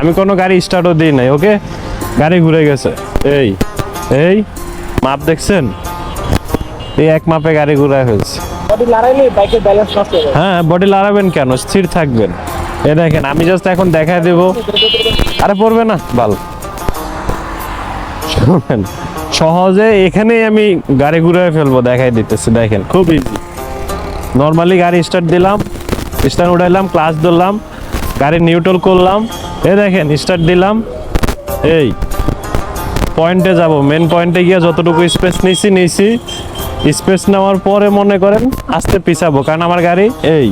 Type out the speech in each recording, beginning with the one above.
আমি কোনো গাড়ি স্টার্টও দিই নাই ওকে? গাড়ি ঘুরে গেছে। এই এই মাপ দেখছেন? এই এক মাপে গাড়ি ঘুরে নষ্ট হয়ে বডি লাড়াবেন কেন? স্থির থাকবেন। এ দেখেন আমি জাস্ট এখন দেখায় দেব। আরে পড়বে না বাল। শুনেন সহজে এখানেই আমি গাড়ি ঘুরে ফেলব দেখাই দিতেছি দেখেন খুব ইজি নর্মালি গাড়ি স্টার্ট দিলাম স্টার্ট উঠাইলাম ক্লাস ধরলাম গাড়ি নিউট্রাল করলাম। এ দেখেন স্টার্ট দিলাম। এই পয়েন্টে যাব। মেন পয়েন্টে গিয়ে যতটুকু স্পেস নিছি নিছি। স্পেস নেওয়ার পরে মনে করেন আস্তে পিছাবো, কারণ আমার গাড়ি, এই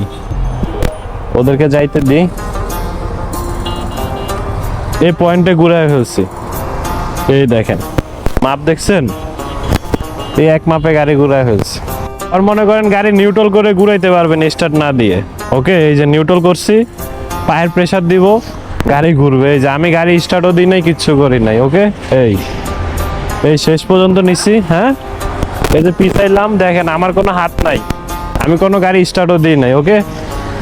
ওদেরকে যাইতে দিই। এই পয়েন্টে ঘুরে ফেলছি। এই দেখেন, মাপ দেখছেন? এই এক মাপে গাড়ি ঘুরায় ফেলছি। আর মনে করেন গাড়ি নিউট্রাল করে ঘুরাইতে পারবেন স্টার্ট না দিয়ে। ওকে এই যে নিউট্রাল করছি। পায়ের প্রেসার দিব, গাড়ি ঘুরবে। যে আমি গাড়ি স্টার্টও দিই নাই, কিচ্ছু করি নাই ওকে এই এই শেষ পর্যন্ত নিছি হ্যাঁ? এই যে পিছাইলাম, দেখেন, আমার কোনো হাত নাই। আমি কোনো গাড়ি স্টার্টও দিই নাই ওকে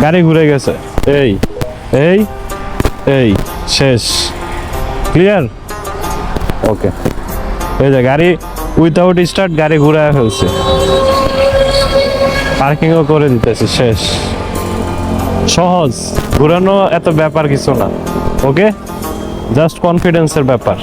গাড়ি ঘুরে গেছে। এই এই এই, শেষ। ক্লিয়ার ওকে এই যে গাড়ি উইথাউট স্টার্ট গাড়ি ঘুরায় ফেলছে। পার্কিংও করে দিতেছে, শেষ। সহজ ঘুরানো এত ব্যাপার কিছু না ওকে জাস্ট কনফিডেন্সের ব্যাপার।